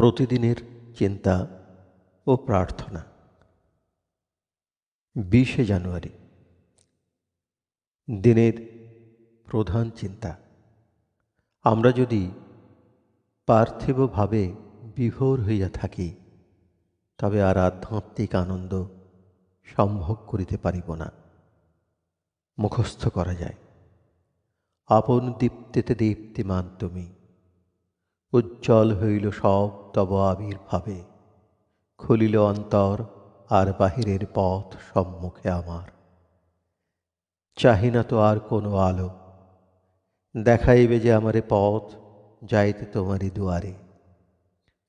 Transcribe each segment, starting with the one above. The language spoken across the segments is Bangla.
প্রতিদিনের চিন্তা ও প্রার্থনা। বিশে জানুয়ারি, দিনের প্রধান চিন্তা। আমরা যদি পার্থিবভাবে বিভোর হইয়া থাকি, তবে আর আধ্যাত্মিক আনন্দ সম্ভব করিতে পারিব না। মুখস্থ করা যায়। আপন দীপ্তিতে দীপ্তিমান তুমি। উজ্জ্বল হইল সব তব আবির্ভাবে। খুলিল অন্তর আর বাহিরের পথ সম্মুখে আমার। চাহি না তো আর কোনো আলো। দেখাইবে যে আমারে পথ, যাইতে তোমারই দুয়ারে।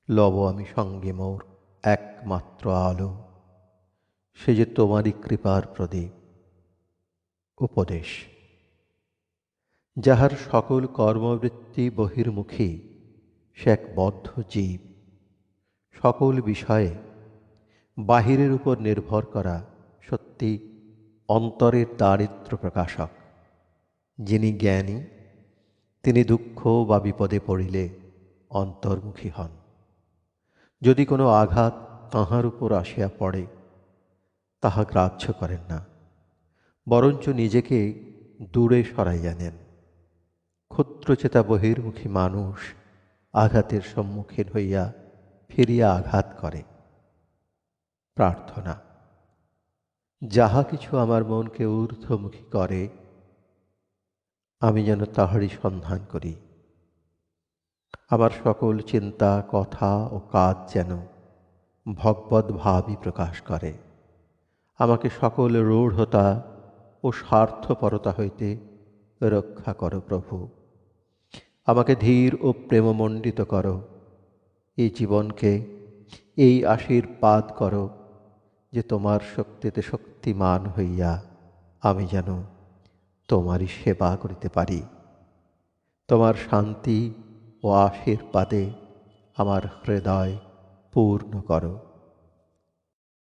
লব আমি সঙ্গে মোর একমাত্র আলো। সে যে তোমারই কৃপার প্রদীপ। উপদেশ। যাহার সকল কর্মবৃত্তি বহির্মুখী, সে এক বদ্ধ জীব। সকল বিষয়ে বাহিরের উপর নির্ভর করা সত্যি অন্তরের দারিদ্র প্রকাশক। যিনি জ্ঞানী, তিনি দুঃখ বা বিপদে পড়িলে অন্তর্মুখী হন। যদি কোনো আঘাত তাহার উপর আসিয়া পড়ে, তাহা গ্রাহ্য করেন না, বরঞ্চ নিজেকে দূরে সরাইয়া নেন। ক্ষুদ্রচেতা বহির্মুখী মানুষ আঘাতের সম্মুখীন হইয়া ফিরিয়া আঘাত করে। প্রার্থনা, যাহা কিছু আমার মনকে ঊর্ধ্বমুখী করে, আমি যেন তাহারই সন্ধান করি। আমার সকল চিন্তা, কথা ও কাজ যেন ভগবত ভাবই প্রকাশ করে। আমাকে সকল রূঢ়তা ও স্বার্থপরতা হইতে রক্ষা করো প্রভু। আমাকে ধীর ও প্রেমমণ্ডিত করো। এই জীবনকে, এই আশীর্বাদ করো যে তোমার শক্তিতে শক্তিমান হইয়া আমি যেন তোমারই সেবা করিতে পারি। তোমার শান্তি ও আশীর্বাদে আমার হৃদয় পূর্ণ করো।